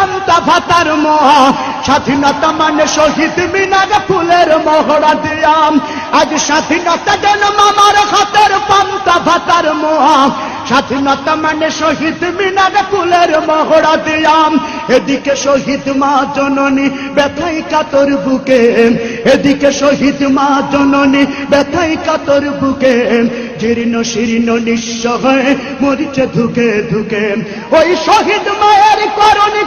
পান্তা ভাতার স্বাধীনতা মানে শহীদ মিনার ফুলের মহড়া দিয়াম। আজ স্বাধীনতা যেন মামার হাতের পান্তা ভাতার মোহ, স্বাধীনতা মানে শহীদ মিনার ফুলের মহড়া দিয়াম। এদিকে শহীদ মা জননী ব্যথাই কাতর বুকে, এদিকে শহীদ মা জননী ব্যথাই কাতর বুকে, জীর্ণ শীর্ণ নিঃস্ব হয়ে মরিচে ধুকে ধুকে। ওই শহীদ মায়ের করণী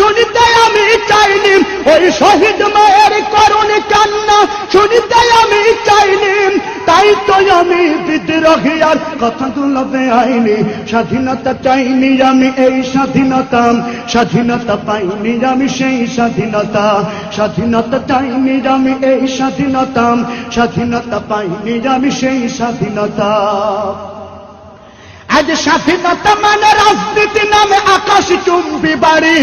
শুনিতে আমি চাইনি, ওই শহীদ মায়ের করণী কান্না। শুনিতে আমি চাইনি, তাই তো আমি বিদ্রোহী আর কথাগুলো বেআইনি স্বাধীনতা চাইনি আমি এই স্বাধীনতা স্বাধীনতা পাইনি আমি সেই স্বাধীনতা। স্বাধীনতা চাইনি আমি এই স্বাধীনতা স্বাধীনতা পাইনি আমি সেই স্বাধীনতা। আজ স্বাধীনতা মানে রাজনীতি চুম্বি বাড়ি।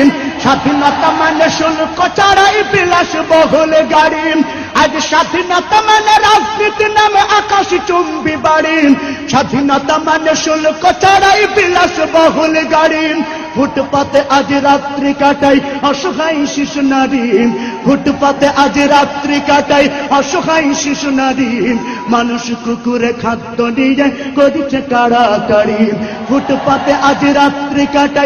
স্বাধীনতা মানে শুল্ক চারাই বিলাস বহুল গাড়ি। আজ স্বাধীনতা মানে রাজনীতি নামে আকাশ চুম্বি বাড়ি। স্বাধীনতা মানে শুল্ক চারাই বিলাস বহুল গাড়ি। ফুটপাতে আজ রাত্রি কাটাই অসহায় শিশু নারী। ফুটপাতে আজ রাত্রি কাটাই অসহায় শিশু নারী। মানুষ কুকুরে খাদ্য নিয়ে করিছে কাড়াকাড়ি ফুটপাতে আজ রাত্রি কাটাই